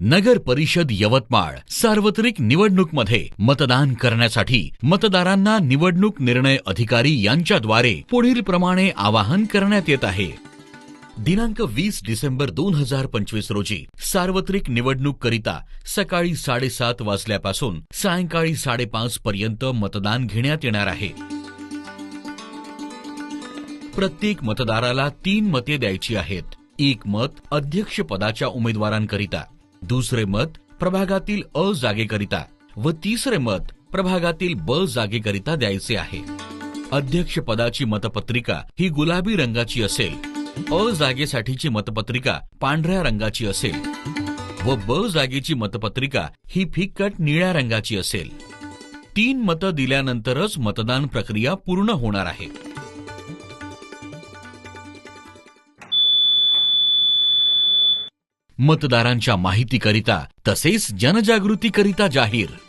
नगर परिषद यवतमाळ सार्वत्रिक निवडणूकमध्ये मतदान करण्यासाठी मतदारांना निवडणूक निर्णय अधिकारी यांच्याद्वारे पुढील प्रमाणे आवाहन करण्यात येत आहे. दिनांक वीस डिसेंबर दोन हजार पंचवीस रोजी सार्वत्रिक निवडणूक करिता सकाळी साडेसात वाजल्यापासून सायंकाळी साडेपाच पर्यंत मतदान घेण्यात येणार आहे. प्रत्येक मतदाराला तीन मते द्यायची आहेत. एक मत अध्यक्षपदाच्या उमेदवारांकरिता. दुसरे मत प्रभागातील अ जागेकरिता व तिसरे मत प्रभागातील ब जागेकरिता द्यायचे आहे. अध्यक्ष पदाची मतपत्रिका ही गुलाबी रंगाची असेल अ जागेसाठीची मतपत्रिका पांढऱ्या रंगाची असेल व ब जागेची मतपत्रिका ही फिक्कट निळ्या रंगाची असेल. तीन मतं दिल्यानंतरच मतदान प्रक्रिया पूर्ण होणार आहे. मतदारांच्या माहितीकरिता तसेच जनजागृतीकरिता जाहीर.